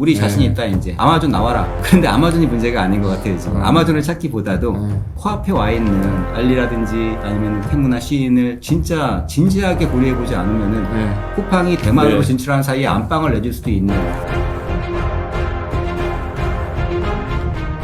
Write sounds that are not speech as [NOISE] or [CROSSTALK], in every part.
우리 네. 자신 있다 이제 아마존 나와라. [LAUGHS] 그런데 아마존이 문제가 아닌 것 같아요 지금. 음. 아마존을 찾기보다도 음. 코앞에 와 있는 알리라든지 아니면 테무나 시인을 진짜 진지하게 고려해보지 않으면은 네. 쿠팡이 대만으로 네. 진출한 사이에 안방을 내줄 수도 있는.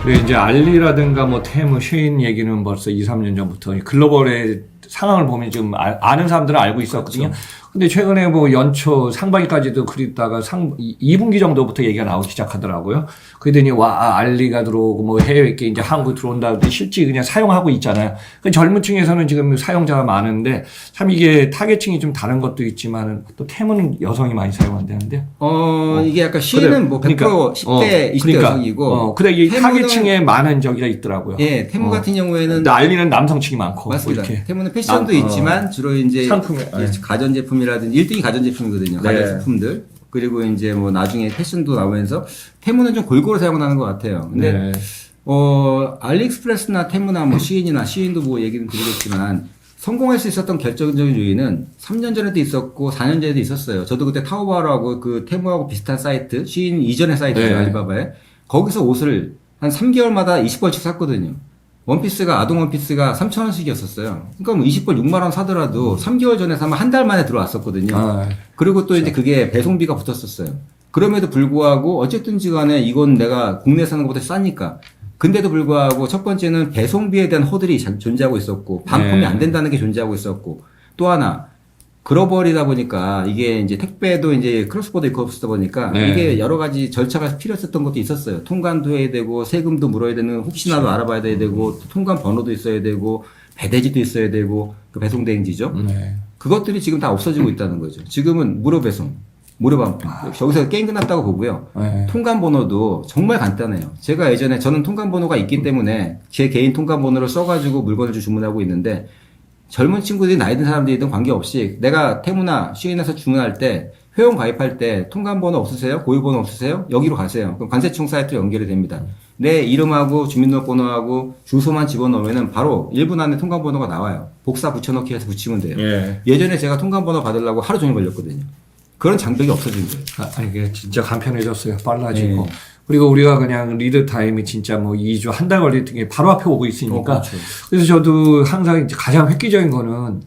그리고 이제 알리라든가 뭐 테무, 쉐인 얘기는 벌써 2, 3년 전부터 글로벌의 상황을 보면 좀 아, 아는 사람들은 알고 있었거든요. 근데 최근에 뭐 연초 상반기까지도 그리다가 상 2분기 정도부터 얘기가 나오기 시작하더라고요. 그러더니 와 알리가 들어오고 뭐 해외에 이제 한국 들어온다 근데 실제 그냥 사용하고 있잖아요. 그 젊은 층에서는 지금 사용자가 많은데 참 이게 타겟층이 좀 다른 것도 있지만 또 테무는 여성이 많이 사용한다는데. 어, 이게 약간 시인은 그래. 뭐100% 그러니까, 10대, 어, 20대 그러니까, 여성이고. 어, 근데 이 타겟층에 많은 저기가 있더라고요. 예, 테무 어. 같은 경우에는 근데 알리는 남성층이 많고 맞습니다. 뭐 이렇게. 테무는 패션도 남- 어. 있지만 주로 이제 상품에, 예, 네. 가전 제품이라든지 1등이 가전제품이거든요. 네. 가전제품들. 그리고 이제 뭐 나중에 패션도 나오면서 테무는 좀 골고루 사용하는 것 같아요. 근데 네. 어, 알리익스프레스나 테무나 뭐 시인이나 시인도 뭐 얘기는 드리겠지만 성공할 수 있었던 결정적인 요인은 3년 전에도 있었고 4년 전에도 있었어요. 저도 그때 타오바오라고 그 테무하고 비슷한 사이트, 시인 이전의 사이트죠, 네. 알리바바에. 거기서 옷을 한 3개월마다 20벌씩 샀거든요. 원피스가, 아동 원피스가 3,000원씩이었었어요. 그러니까 뭐 20벌 6만 원 사더라도 3개월 전에 사면 한 달 만에 들어왔었거든요. 아, 그리고 또 이제 그게 배송비가 붙었었어요. 그럼에도 불구하고 어쨌든지 간에 이건 내가 국내 사는 것보다 싸니까. 근데도 불구하고 첫 번째는 배송비에 대한 허들이 자- 존재하고 있었고 반품이 네. 안 된다는 게 존재하고 있었고 또 하나 글로벌이다 보니까 이게 이제 택배도 이제 크로스보더 이커스다 보니까 네. 이게 여러 가지 절차가 필요했었던 것도 있었어요. 통관도 해야 되고 세금도 물어야 되는 혹시나도 알아봐야 돼야 되고 또 통관 번호도 있어야 되고 배대지도 있어야 되고 그 배송 대행지죠. 네. 그것들이 지금 다 없어지고 있다는 거죠. 지금은 무료 배송, 무료 반품. 저기서 게임 끝났다고 보고요. 네. 통관 번호도 정말 간단해요. 제가 예전에 저는 통관 번호가 있기 때문에 제 개인 통관 번호를 써가지고 물건을 좀 주문하고 있는데 젊은 친구들이 나이 든 사람들이든 관계없이 내가 테무나 시인에서 주문할 때 회원 가입할 때 통관 번호 없으세요? 고유 번호 없으세요? 여기로 가세요. 그럼 관세청 사이트로 연결이 됩니다. 내 이름하고 주민등록번호하고 주소만 집어넣으면 바로 1분 안에 통관 번호가 나와요. 복사 붙여넣기 해서 붙이면 돼요. 예. 예전에 제가 통관번호 받으려고 하루 종일 걸렸거든요. 그런 장벽이 없어진 거예요. 아, 이게 진짜 간편해졌어요. 빨라지고. 네. 그리고 우리가 그냥 리드 타임이 진짜 뭐 2주, 한 달 걸리던 게 바로 앞에 오고 있으니까. 어, 그렇죠. 그래서 저도 항상 이제 가장 획기적인 거는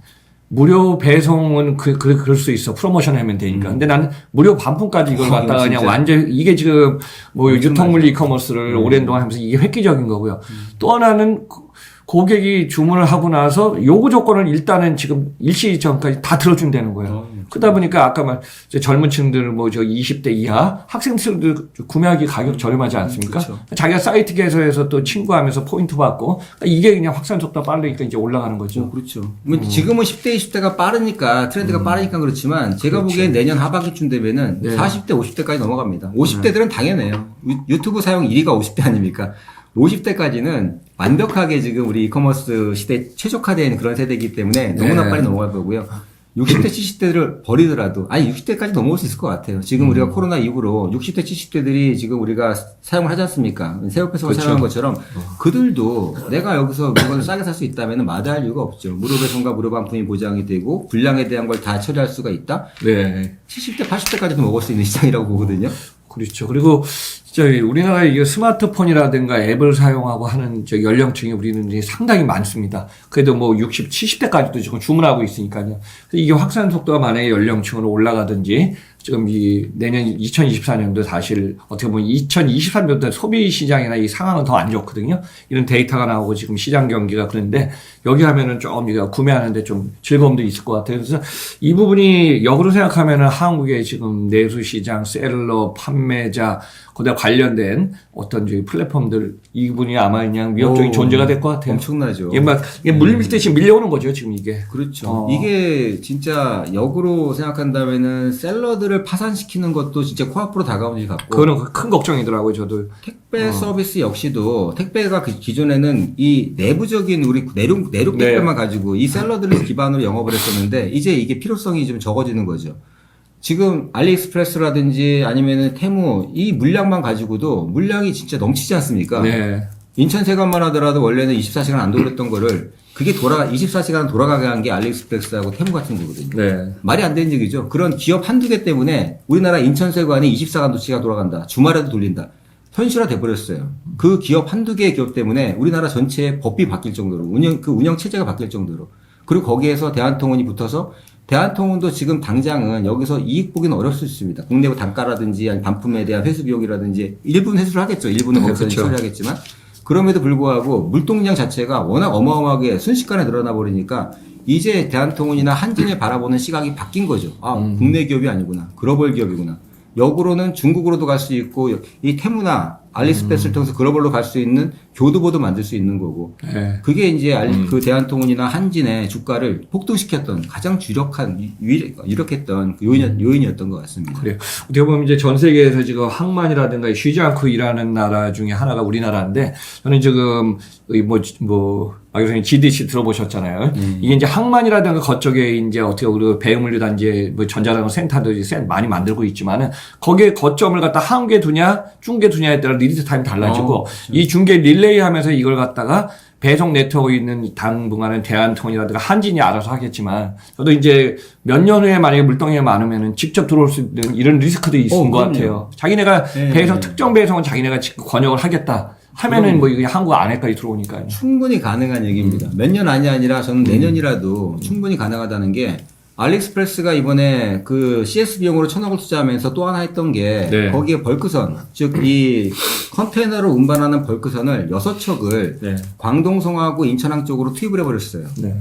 무료 배송은 그, 그, 그럴 수 있어. 프로모션 하면 되니까. 근데 나는 무료 반품까지 이걸 어, 갖다가 그냥. 완전, 이게 지금 뭐. 유통물리 이커머스를 오랜 동안 하면서 이게 획기적인 거고요. 또 하나는 고- 고객이 주문을 하고 나서 요구 조건을 일단은 지금 일시 전까지 다 들어준다는 거예요. 어, 그러다 보니까 아까 말 젊은 층들 뭐 저 20대 이하 학생들도 구매하기 가격 저렴하지 않습니까? 그렇죠. 자기가 사이트 개설해서 또 친구하면서 포인트 받고 그러니까 이게 그냥 확산 속도가 빠르니까 이제 올라가는 거죠. 어, 그렇죠. 뭐 지금은 10대, 20대가 빠르니까 트렌드가 빠르니까 그렇지만 제가 보기엔 내년 하반기쯤 되면은 네. 40대, 50대까지 넘어갑니다. 50대들은 당연해요. 유- 유튜브 사용 1위가 50대 아닙니까? 50대까지는 완벽하게 지금 우리 이커머스 시대에 최적화된 그런 세대이기 때문에 너무나 네. 빨리 넘어갈 거고요. 60대, 70대를 버리더라도, 아니, 60대까지 넘어올 수 있을 것 같아요. 지금 우리가 코로나 이후로 60대, 70대들이 지금 우리가 사용을 하지 않습니까? 새우페송을 그렇죠. 사용한 것처럼 그들도 내가 여기서 물건을 싸게 살 수 있다면 마다할 이유가 없죠. 무료 배송과 무료 반품이 보장이 되고 분량에 대한 걸 다 처리할 수가 있다? 네. 70대, 80대까지도 먹을 수 있는 시장이라고 보거든요. 그렇죠. 그리고 진짜 우리나라 이게 스마트폰이라든가 앱을 사용하고 하는 저 연령층이 우리는 상당히 많습니다. 그래도 뭐 60, 70대까지도 지금 주문하고 있으니까요. 이게 확산 속도가 만약에 연령층으로 올라가든지 지금 이 내년 2024년도 사실 어떻게 보면 2023년도 소비 시장이나 이 상황은 더 안 좋거든요. 이런 데이터가 나오고 지금 시장 경기가 그런데 여기 하면은 좀 우리가 구매하는데 좀 즐거움도 있을 것 같아요. 그래서 이 부분이 역으로 생각하면은 한국의 지금 내수 시장, 셀러, 판매자, 그다 관련된 어떤 저희 플랫폼들 이 부분이 아마 그냥 위협적인 오, 존재가 될 것 같아요. 엄청나죠. 이게 막 이게 물밀듯이 밀려오는 거죠 지금 이게. 그렇죠. 어. 이게 진짜 역으로 생각한다면은 셀러들을 파산시키는 것도 진짜 코앞으로 다가온 일 같고. 그거는 큰 걱정이더라고요 저도. 택배 어. 서비스 역시도 택배가 그 기존에는 이 내부적인 우리 내륙 내륙 네. 택배만 가지고 이 셀러들을 기반으로 영업을 했었는데 이제 이게 필요성이 좀 적어지는 거죠. 지금 알리익스프레스라든지 아니면은 테무 이 물량만 가지고도 물량이 진짜 넘치지 않습니까? 네. 인천 세관만 하더라도 원래는 24시간 안 돌렸던 거를 그게 돌아 24시간 돌아가게 한 게 알리익스프레스하고 테무 같은 거거든요. 네. 말이 안 되는 얘기죠. 그런 기업 한두 개 때문에 우리나라 인천세관이 24간도치가 돌아간다. 주말에도 돌린다. 현실화 돼버렸어요. 그 기업 한두 개의 기업 때문에 우리나라 전체의 법이 바뀔 정도로 운영 그 운영 체제가 바뀔 정도로 그리고 거기에서 대한통운이 붙어서 대한통운도 지금 당장은 여기서 이익 보기는 어렵을 수 있습니다. 국내 단가라든지 아니 반품에 대한 회수 비용이라든지 일부는 회수를 하겠죠. 일부는 네, 거기서 그렇죠. 처리하겠지만 그럼에도 불구하고 물동량 자체가 워낙 어마어마하게 순식간에 늘어나 버리니까 이제 대한통운이나 한진을 바라보는 시각이 바뀐 거죠. 아, 국내 기업이 아니구나. 글로벌 기업이구나. 역으로는 중국으로도 갈 수 있고 이 테무나 알리스페스를 통해서 글로벌로 갈 수 있는 교두보도 만들 수 있는 거고 네. 그게 이제 알- 그 대한통운이나 한진의 주가를 폭등시켰던 가장 주력한 유- 유력했던 그 요인, 요인이었던 것 같습니다. 그래요. 어떻게 보면 이제 전 세계에서 지금 항만이라든가 쉬지 않고 일하는 나라 중에 하나가 우리나라인데 저는 지금 이 뭐, 뭐, 아, 교수님 GDC 들어보셨잖아요. 이게 이제 항만이라든가 그쪽에 이제 어떻게 우리 배우물류 단지 뭐 전자자동 센터들이 센- 많이 만들고 있지만은 거기에 거점을 갖다 한개 두냐, 중개 두냐에 따라 리리즈 타임이 달라지고 어, 이 중개 릴레이 하면서 이걸 갖다가 배송 네트워크 있는 당분간은 대한통이라든가 한진이 알아서 하겠지만 저도 이제 몇 년 후에 만약에 물동량이 많으면은 직접 들어올 수 있는 이런 리스크도 있는 어, 것. 같아요. 자기네가 네. 배송 특정 배송은 자기네가 직접 권역을 하겠다 하면은 뭐 이게 한국 안에까지 들어오니까요. 충분히 가능한 얘기입니다. 몇 년 안이 아니라 저는 내년이라도 충분히 가능하다는 게 알리익스프레스가 이번에 그 CS 비용으로 천억을 투자하면서 또 하나 했던 게 네. 거기에 벌크선 즉 이 컨테이너로 운반하는 벌크선을 여섯 척을 네. 광동성하고 인천항 쪽으로 투입을 해버렸어요. 네.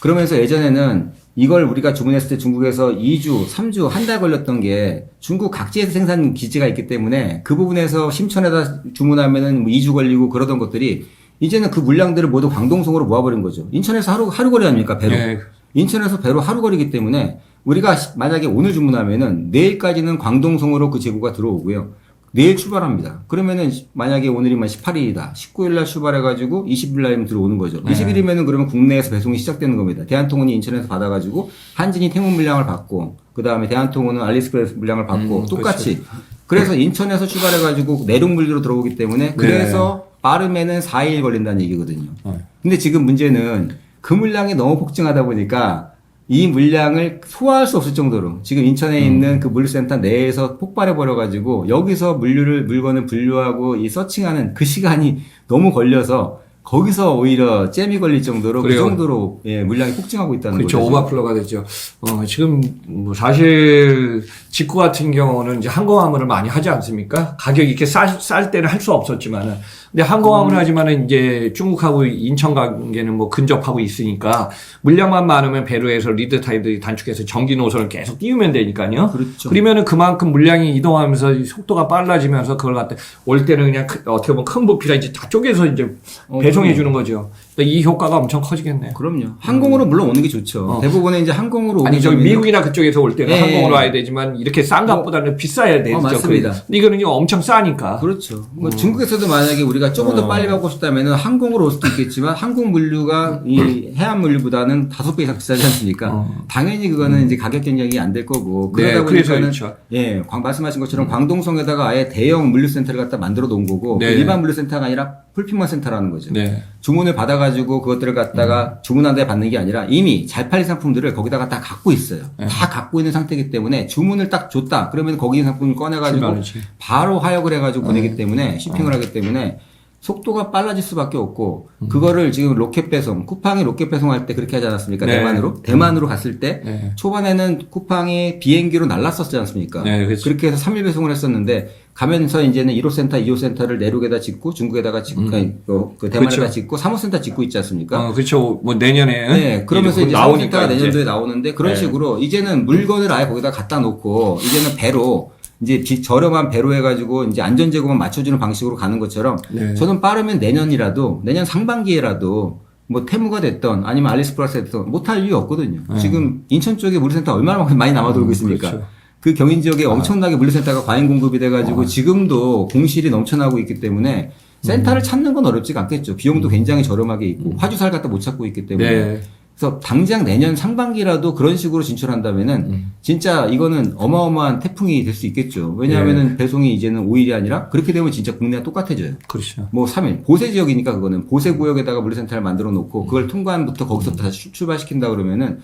그러면서 예전에는 이걸 우리가 주문했을 때 중국에서 2주, 3주, 한 달 걸렸던 게 중국 각지에서 생산 기지가 있기 때문에 그 부분에서 심천에다 주문하면은 뭐 2주 걸리고 그러던 것들이 이제는 그 물량들을 모두 광동성으로 모아버린 거죠. 인천에서 하루, 하루 거리 아닙니까? 배로. 네. 인천에서 배로 하루 거리기 때문에 우리가 시- 만약에 오늘 주문하면은 내일까지는 광동성으로 그 재고가 들어오고요. 내일 출발합니다. 그러면은 시- 만약에 오늘이면 18일이다. 19일 날 출발해가지고 20일 날이면 들어오는 거죠. 네. 20일이면은 그러면 국내에서 배송이 시작되는 겁니다. 대한통운이 인천에서 받아가지고 한진이 태문 물량을 받고 그 다음에 대한통운은 알리스프레스 물량을 받고 음, 똑같이. 그래서 인천에서 출발해가지고 내륙 물류로 들어오기 때문에 그래서 빠르면은 4일 걸린다는 얘기거든요. 네. 근데 지금 문제는 그 물량이 너무 폭증하다 보니까 이 물량을 소화할 수 없을 정도로 지금 인천에 있는 그 물류센터 내에서 폭발해 버려 가지고 여기서 물류를 물건을 분류하고 이 서칭하는 그 시간이 너무 걸려서 거기서 오히려 잼이 걸릴 정도로 그 그래요. 정도로 예, 물량이 폭증하고 있다는 그렇죠. 거죠. 오버플로가 되죠. 어, 지금 뭐 사실 직구 같은 경우는 이제 항공화물을 많이 하지 않습니까? 가격이 이렇게 쌀, 쌀 때는 할 수 없었지만은. 근데 항공화물 하지만은 이제 중국하고 인천 관계는 뭐 근접하고 있으니까 물량만 많으면 배로에서 리드 타임들이 단축해서 전기 노선을 계속 띄우면 되니까요. 그렇죠. 그러면은 그만큼 물량이 이동하면서 이 속도가 빨라지면서 그걸 갖다 올 때는 그냥 크- 어떻게 보면 큰 부피가 이제 저쪽에서 이제 어, 배송해 주는 거죠. 이 효과가 엄청 커지겠네요. 그럼요. 항공으로 물론 오는 게 좋죠. 어. 대부분은 이제 항공으로 오게 아니 저기 미국이나 그쪽에서 올 때는 예, 항공으로 예. 와야 되지만 이렇게 싼 값보다는 비싸야 되죠. 어, 맞습니다. 근데 이거는 엄청 싸니까. 그렇죠. 뭐 중국에서도 만약에 우리가 조금 더 어. 빨리 가고 싶다면 항공으로 올 수도 있겠지만 항공 물류가 이 해안 물류보다는 다섯 배 이상 비싸지 않습니까? 어. 당연히 그거는 이제 가격 경쟁이 안 될 거고 네, 그러다 그래서 보니까는 그렇죠. 예, 광 말씀하신 것처럼 광동성에다가 아예 대형 물류센터를 갖다 만들어 놓은 거고 그 네. 일반 물류센터가 아니라 풀피먼 센터라는 거죠. 네. 주문을 받아가지고 그것들을 갖다가 주문한 데 받는 게 아니라 이미 잘 팔린 상품들을 거기다가 다 갖고 있어요. 네. 다 갖고 있는 상태이기 때문에 주문을 딱 줬다. 그러면 거기 있는 상품을 꺼내가지고. 바로 하역을 해가지고 보내기 네. 때문에 쇼핑을 어. 하기 때문에 속도가 빨라질 수밖에 없고 음. 그거를 지금 로켓 배송, 쿠팡이 로켓 배송할 때 그렇게 하지 않았습니까? 네. 대만으로 대만으로 갔을 때 네. 초반에는 쿠팡이 비행기로 날랐었지 않습니까? 네, 그렇죠. 그렇게 해서 3일 배송을 했었는데 가면서 이제는 1호 센터, 2호 센터를 내륙에다 짓고 중국에다가 짓고 아니, 그, 그 대만에다 그렇죠. 짓고 3호 센터 짓고 있지 않습니까? 어, 그렇죠. 뭐 내년에 네, 그러면서 이제 이제 나오니까 나오니까 이제. 내년도에 나오는데 그런 네. 식으로 이제는 물건을 아예 거기다 갖다 놓고 이제는 배로 이제 비- 저렴한 배로 해가지고 이제 안전 제공만 맞춰주는 방식으로 가는 것처럼 네. 저는 빠르면 내년이라도 내년 상반기에라도 뭐 테무가 됐던 아니면 알리스플러스 됐던 못할 이유 없거든요. 지금 인천 쪽에 물류센터 얼마나 많이 남아 돌고 있습니까? 그렇죠. 그 경인 지역에 엄청나게 물류센터가 과잉 공급이 돼가지고 아. 지금도 공실이 넘쳐나고 있기 때문에 센터를 음. 찾는 건 어렵지가 않겠죠. 비용도 굉장히 저렴하게 있고 화주사를 갖다 못 찾고 있기 때문에 네. 그래서 당장 내년 상반기라도 그런 식으로 진출한다면은 음. 진짜 이거는 어마어마한 태풍이 될 수 있겠죠. 왜냐하면은 네. 배송이 이제는 5일이 아니라 그렇게 되면 진짜 국내와 똑같아져요. 그렇죠. 뭐 3일 보세 지역이니까 그거는 보세 구역에다가 물류센터를 만들어 놓고 그걸 통관부터 거기서부터 다시 출- 출발시킨다 그러면은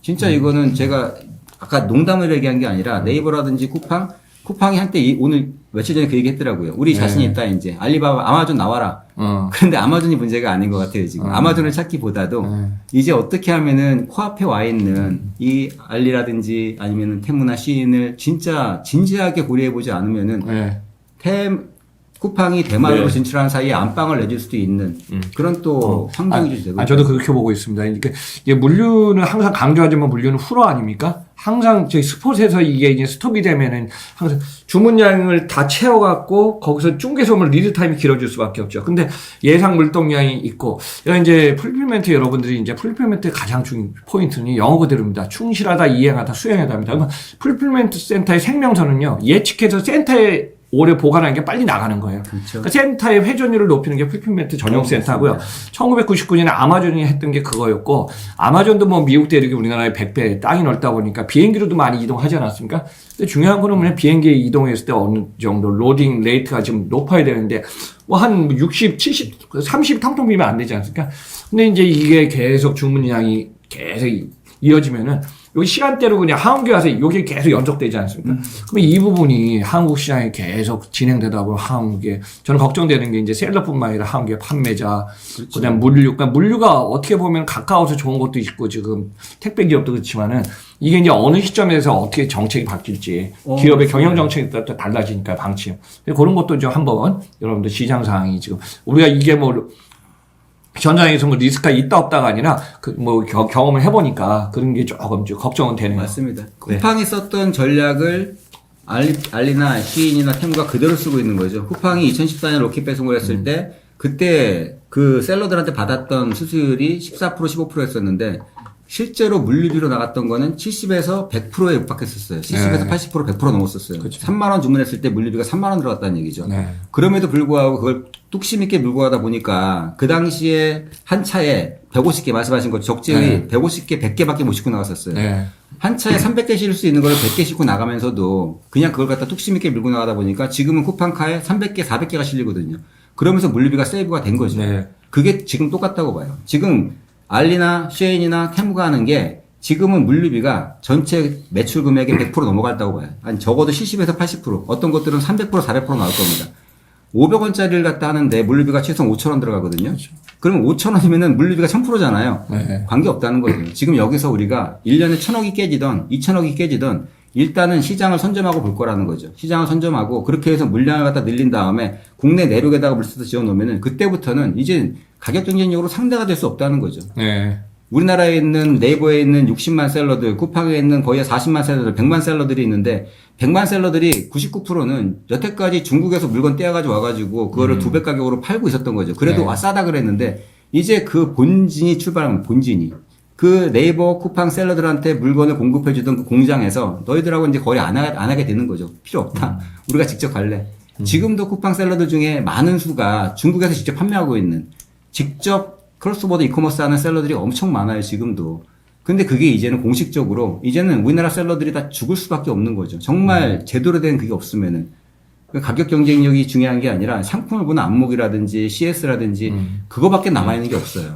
진짜 이거는 제가 아까 농담을 얘기한 게 아니라 네이버라든지 쿠팡 쿠팡이 한때 이- 오늘 며칠 전에 그 얘기 했더라고요. 우리 자신 이 있다 이제 알리바바 아마존 나와라. 어. 그런데 아마존이 문제가 아닌 것 같아요 지금. 어. 아마존을 찾기보다도 네. 이제 어떻게 하면은 코앞에 와 있는 이 알리라든지 아니면은 테무나 시인을 진짜 진지하게 고려해 보지 않으면은 네. 템 쿠팡이 대만으로 네. 진출하는 사이에 안방을 내줄 수도 있는 그런 또 환경이 좀 되고 아, 저도 그렇게 보고 있습니다. 그러니까 이게 물류는 항상 강조하지만 물류는 후로 아닙니까? 항상 저희 스포츠에서 이게 이제 스톱이 되면은 항상 주문량을 다 채워갖고 거기서 중개소물 리드 타임이 길어질 수밖에 없죠. 근데 예상 물동량이 있고 이제 풀필멘트 여러분들이 이제 풀필멘트의 가장 중요한 포인트는 영어 그대로입니다. 충실하다, 이행하다, 수행하다입니다. 그러면 풀필멘트 센터의 생명선은요 예측해서 센터에 오래 보관하는 게 빨리 나가는 거예요. 그렇죠. 그러니까 센터의 회전율을 높이는 게 풀필멘트 전용 어, 센터고요. 1999년에 아마존이 했던 게 그거였고 아마존도 뭐 미국 대륙이 우리나라의 100배 땅이 넓다 보니까 비행기로도 많이 이동하지 않았습니까? 근데 중요한 거는 뭐냐 비행기에 이동했을 때 어느 정도 로딩 레이트가 좀 높아야 되는데 뭐 한 60, 70, 30 텅텅 비면 안 되지 않습니까? 근데 이제 이게 계속 주문량이 계속 이어지면은 여기 시간대로 그냥 항공기 와서 여기 계속 연속되지 않습니까? 그러면 이 부분이 한국 시장에 계속 진행되다 보면 항공기에 저는 걱정되는 게 이제 셀러뿐만 아니라 항공기 판매자, 그다음 물류, 그러니까 물류가 어떻게 보면 가까워서 좋은 것도 있고 지금 택배 기업도 그렇지만은 이게 이제 어느 시점에서 어떻게 정책이 바뀔지 어, 기업의 경영 정책에 따라 또 달라지니까 방침. 그런 것도 좀 한번 여러분들 시장 상황이 지금 우리가 이게 뭐 현장에서 뭐 리스크가 있다 없다가 아니라 그 뭐 경험을 해보니까 그런 게 조금 좀 걱정은 되네요. 맞습니다. 쿠팡이 썼던 전략을 알리, 알리나 시인이나 테무가 그대로 쓰고 있는 거죠. 쿠팡이 2014년 로켓 배송을 했을 음. 때 그때 그 셀러들한테 받았던 수수율이 14% 15%였었는데 실제로 물류비로 나갔던 거는 70에서 100%에 육박했었어요. 70에서 네. 80% 100% 넘었었어요. 3만 원 주문했을 때 물류비가 3만 원 들어갔다는 얘기죠. 네. 그럼에도 불구하고 그걸 뚝심 있게 물고 가다 보니까 그 당시에 한 차에 150개 말씀하신 거 적재의 네. 150개, 100개밖에 못 싣고 나갔었어요. 네. 한 차에 300개 실을 수 있는 걸 100개 싣고 나가면서도 그냥 그걸 갖다 뚝심 있게 밀고 나가다 보니까 지금은 쿠팡카에 300개, 400개가 실리거든요. 그러면서 물류비가 세이브가 된 거죠. 네. 그게 지금 똑같다고 봐요. 지금 알리나 쉐인이나 테무가 하는 게 지금은 물류비가 전체 매출 금액의 100% 넘어갔다고 봐요. 아니 적어도 70에서 80% 어떤 것들은 300% 400% 나올 겁니다. 500원짜리를 갖다 하는데 물류비가 최소 5,000원 들어가거든요. 그러면 5,000원이면은 물류비가 1000%잖아요. 네. 관계 없다는 거예요. 지금 여기서 우리가 1년에 1000억이 깨지던 2000억이 깨지던 일단은 시장을 선점하고 볼 거라는 거죠. 시장을 선점하고 그렇게 해서 물량을 갖다 늘린 다음에 국내 내륙에다가 물세도 지어 놓으면은 그때부터는 이제 가격 경쟁력으로 상대가 될 수 없다는 거죠. 네. 우리나라에 있는 네이버에 있는 60만 셀러들, 쿠팡에 있는 거의 40만 셀러들, 100만 셀러들이 있는데 100만 셀러들이 99%는 여태까지 중국에서 물건 떼어가지고 와가지고 그거를 두배 가격으로 팔고 있었던 거죠. 그래도 네. 와 싸다 그랬는데 이제 그 본진이 출발하면 본진이 그 네이버 쿠팡 셀러들한테 물건을 공급해주던 그 공장에서 너희들하고 이제 거의 안, 하, 안 하게 되는 거죠. 필요 없다. 우리가 직접 갈래. 지금도 쿠팡 셀러들 중에 많은 수가 중국에서 직접 판매하고 있는 직접 크로스보더 이커머스 하는 셀러들이 엄청 많아요, 지금도. 근데 그게 이제는 공식적으로, 이제는 우리나라 셀러들이 다 죽을 수밖에 없는 거죠. 정말 제대로 된 그게 없으면은. 그 가격 경쟁력이 중요한 게 아니라 상품을 보는 안목이라든지 CS라든지 그거밖에 남아 있는 게 없어요.